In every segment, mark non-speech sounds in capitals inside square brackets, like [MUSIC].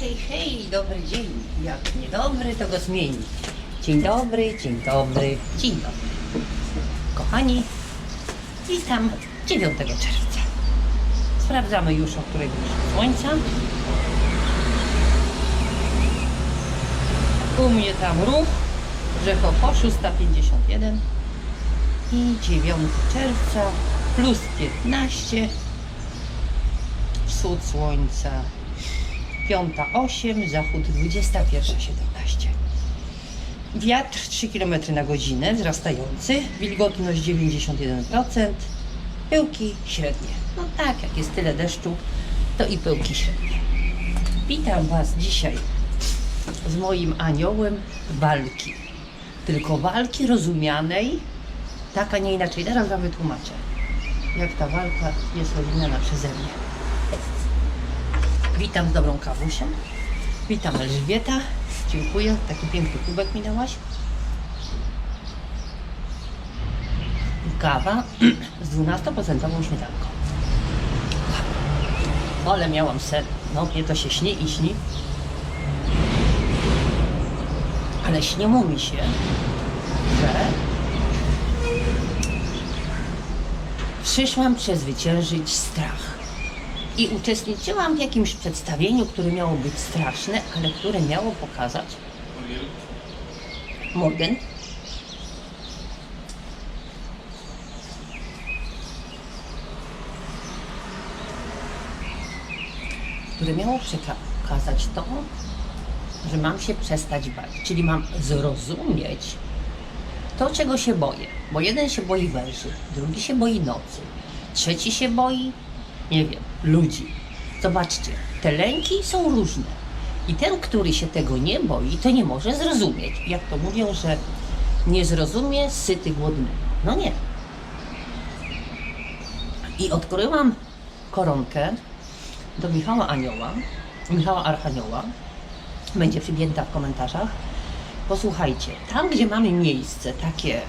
hej, hej, dobry dzień. Jak niedobry, to go zmieni. Dzień dobry, dzień dobry, dzień dobry. Kochani, witam 9 czerwca. Sprawdzamy już, o której wyszło słońca. U mnie tam ruch, Rzechowo 651 i 9 czerwca plus 15 wschód słońca 5.08, zachód 21.17. Wiatr 3 km na godzinę wzrastający, wilgotność 91%, pyłki średnie. No tak, jak jest tyle deszczu, to i pyłki średnie. Witam Was dzisiaj z moim aniołem walki. Tylko walki rozumianej tak, a nie inaczej. Teraz Wam wytłumaczę, jak ta walka jest rozumiana przeze mnie. Witam z dobrą kawusią. Witam Elżbieta. Dziękuję. Taki piękny kubek mi dałaś. Kawa [CLEARS THROAT] z 12% śmietanką. Ale miałam sen. No, mnie to się śni i śni. Ale śniło mi się, że przyszłam przezwyciężyć strach. I uczestniczyłam w jakimś przedstawieniu, które miało być straszne, ale które miało pokazać Morgan. Które miało przekazać to, że mam się przestać bać, czyli mam zrozumieć to, czego się boję. Bo jeden się boi węży, drugi się boi nocy, trzeci się boi nie wiem, ludzi. Zobaczcie, te lęki są różne. I ten, który się tego nie boi, to nie może zrozumieć. Jak to mówią, że nie zrozumie syty głodnego. No nie. I odkryłam koronkę do Michała Anioła, Michała Archanioła. Będzie przypięta w komentarzach. Posłuchajcie, tam gdzie mamy miejsce takie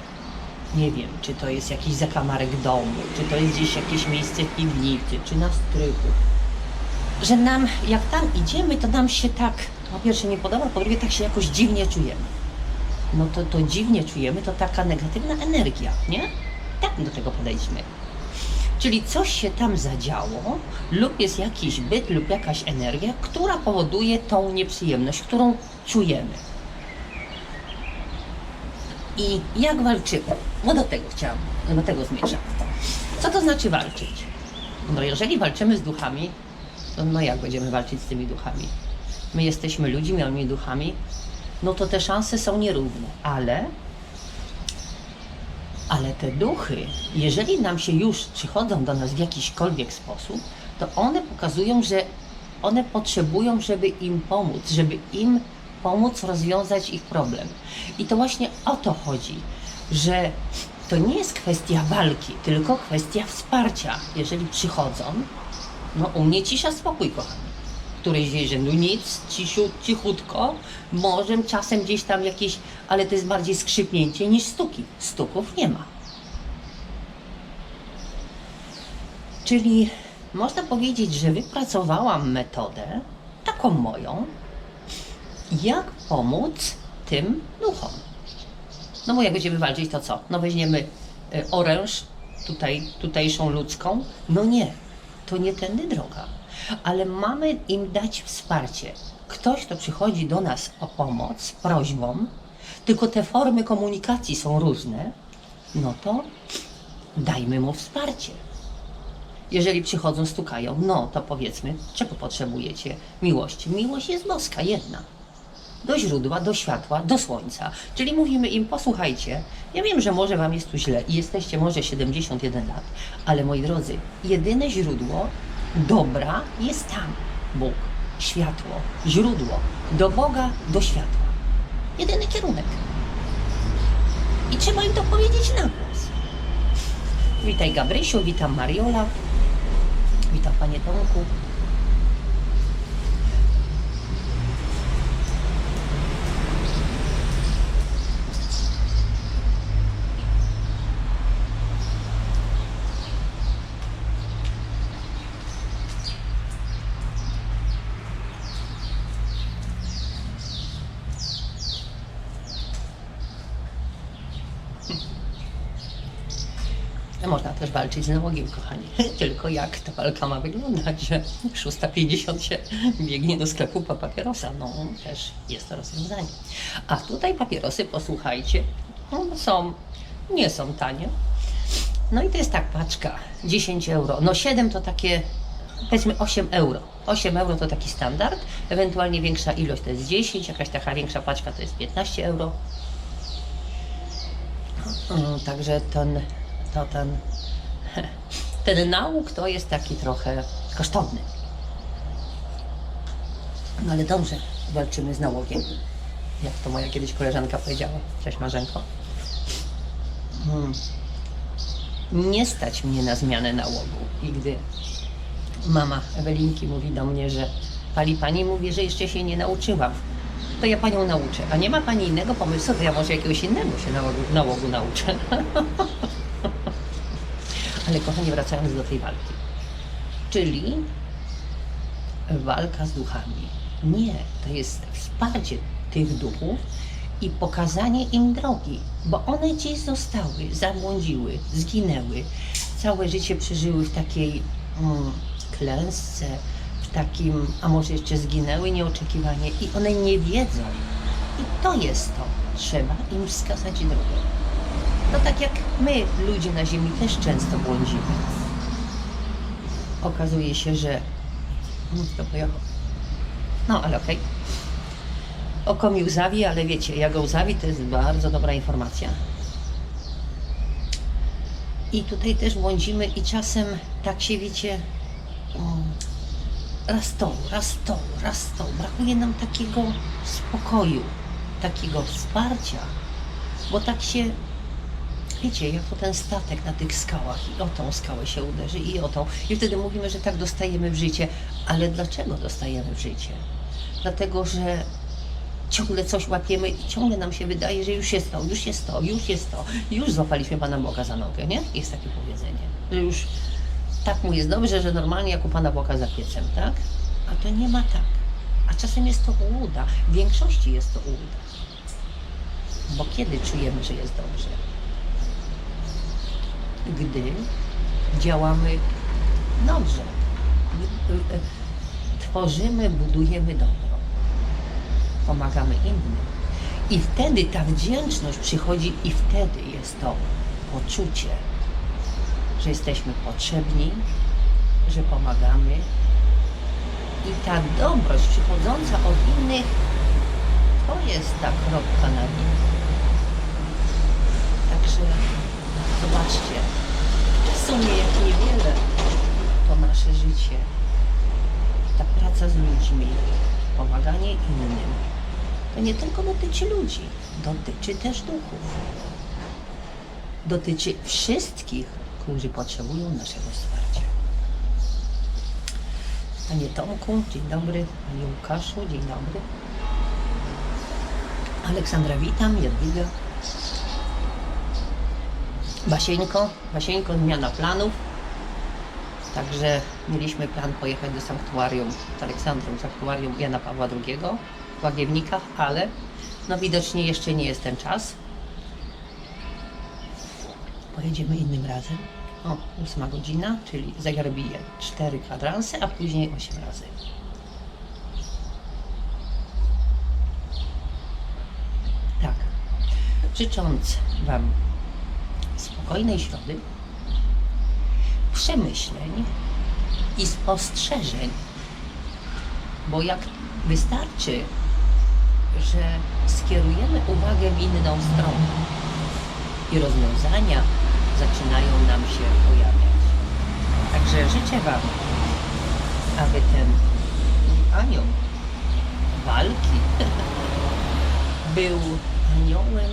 nie wiem, czy to jest jakiś zakamarek domu, czy to jest gdzieś jakieś miejsce w piwnicy, czy na strychu. Że nam, jak tam idziemy, to nam się tak, po pierwsze nie podoba, po drugie tak się jakoś dziwnie czujemy. No to to dziwnie czujemy, to taka negatywna energia, nie? Tak do tego podejdźmy. Czyli coś się tam zadziało, lub jest jakiś byt, lub jakaś energia, która powoduje tą nieprzyjemność, którą czujemy. I jak walczymy? No do tego chciałam, do tego zmierzam. Co to znaczy walczyć? No jeżeli walczymy z duchami, to no jak będziemy walczyć z tymi duchami? My jesteśmy ludźmi, duchami, no to te szanse są nierówne, ale ale te duchy, jeżeli nam się już przychodzą do nas w jakiśkolwiek sposób, to one pokazują, że one potrzebują, żeby im pomóc, żeby im pomóc rozwiązać ich problem. I to właśnie o to chodzi, że to nie jest kwestia walki, tylko kwestia wsparcia. Jeżeli przychodzą, no u mnie cisza, spokój, kochani. Któryś wie, że no nic, cisiu, cichutko, może czasem gdzieś tam jakieś, ale to jest bardziej skrzypnięcie niż stuki. Stuków nie ma. Czyli można powiedzieć, że wypracowałam metodę, taką moją, jak pomóc tym duchom. No bo jak będziemy walczyć, to co? No weźmiemy y, oręż, tutaj, tutejszą ludzką? No nie, to nie tędy droga. Ale mamy im dać wsparcie. Ktoś, kto przychodzi do nas o pomoc prośbą, tylko te formy komunikacji są różne, no to dajmy mu wsparcie. Jeżeli przychodzą, stukają, no to powiedzmy, czego potrzebujecie? Miłości. Miłość jest boska, jedna do źródła, do światła, do słońca. Czyli mówimy im, posłuchajcie, ja wiem, że może Wam jest tu źle i jesteście może 71 lat, ale moi drodzy, jedyne źródło dobra jest tam. Bóg, światło, źródło, do Boga, do światła. Jedyny kierunek. I trzeba im to powiedzieć na głos. Witaj Gabrysiu, witam Mariola, witam Panie Tomku. Można też walczyć z nałogiem, kochani. [LAUGHS] Tylko jak ta walka ma wyglądać, że 6.50 się biegnie do sklepu po papierosa. No, też jest to rozwiązanie. A tutaj papierosy, posłuchajcie, no, są, nie są tanie. No i to jest tak, paczka, 10 euro. No 7 to takie, powiedzmy 8 euro. 8 euro to taki standard, ewentualnie większa ilość to jest 10, jakaś taka większa paczka to jest 15 euro. Mm, Także ten, to ten, [LAUGHS] ten nauk to jest taki trochę kosztowny. No ale dobrze, walczymy z nałogiem. Jak to moja kiedyś koleżanka powiedziała. Cześć Marzenko. Hmm. Nie stać mnie na zmianę nałogu. I gdy mama Ewelinki mówi do mnie, że pali pani, mówi, że jeszcze się nie nauczyłam, to ja panią nauczę. A nie ma pani innego pomysłu, to ja może jakiegoś innego się nałogu, nałogu nauczę. [LAUGHS] Ale kochani, wracając do tej walki. Czyli walka z duchami. Nie, to jest wsparcie tych duchów i pokazanie im drogi, bo one gdzieś zostały, zabłądziły, zginęły. Całe życie przeżyły w takiej mm, klęsce, w takim, a może jeszcze zginęły nieoczekiwanie i one nie wiedzą. I to jest to. Trzeba im wskazać drogę. No tak jak my, ludzie na ziemi, też często błądzimy. Okazuje się, że... Pojechał. No, ale okej. Oko mi łzawi, ale wiecie, jak go łzawi, to jest bardzo dobra informacja. I tutaj też błądzimy i czasem tak się, wiecie, raz to, raz to, raz to. Brakuje nam takiego spokoju, takiego wsparcia, bo tak się, wiecie, jak to ten statek na tych skałach i o tą skałę się uderzy i o tą. I wtedy mówimy, że tak dostajemy w życie. Ale dlaczego dostajemy w życie? Dlatego, że ciągle coś łapiemy i ciągle nam się wydaje, że już jest to, już jest to, już jest to. Już złapaliśmy Pana Boga za nogę, nie? Jest takie powiedzenie, że już tak mu jest dobrze, że normalnie jak u Pana Boga za piecem, tak? A to nie ma tak. A czasem jest to ułuda. W większości jest to ułuda. Bo kiedy czujemy, że jest dobrze? Gdy działamy dobrze. Tworzymy, budujemy dobro pomagamy innym. I wtedy ta wdzięczność przychodzi, i wtedy jest to poczucie, że jesteśmy potrzebni, że pomagamy. I ta dobrość przychodząca od innych to jest ta kropka na nim. Także zobaczcie, w sumie jak niewiele to nasze życie, ta praca z ludźmi, pomaganie innym, to nie tylko dotyczy ludzi, dotyczy też duchów. Dotyczy wszystkich, którzy potrzebują naszego wsparcia. Panie Tomku, dzień dobry. Panie Łukaszu, dzień dobry. Aleksandra, witam. Jadwiga. Basieńko, Basieńko, zmiana planów. Także mieliśmy plan pojechać do sanktuarium z Aleksandrą, sanktuarium Jana Pawła II w Łagiewnikach, ale no widocznie jeszcze nie jest ten czas. Pojedziemy innym razem. O, ósma godzina, czyli zegar bije cztery kwadranse, a później osiem razy. Tak. Życząc Wam spokojnej środy, przemyśleń i spostrzeżeń. Bo jak wystarczy, że skierujemy uwagę w inną stronę i rozwiązania zaczynają nam się pojawiać. Także życzę Wam, aby ten anioł walki [LAUGHS] był aniołem.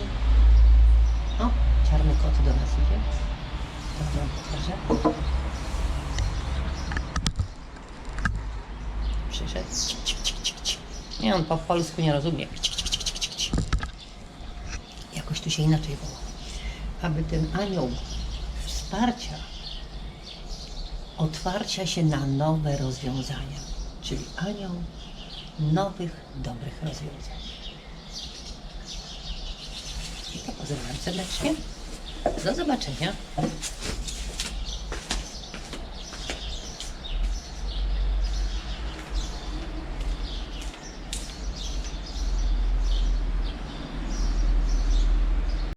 O, czarny kot do nas idzie. To wam pokażę. Przyszedł. Nie, on po polsku nie rozumie. Jakoś tu się inaczej woła. Aby ten anioł wsparcia, otwarcia się na nowe rozwiązania, czyli anioł nowych, dobrych rozwiązań. I to pozdrawiam serdecznie. Do zobaczenia.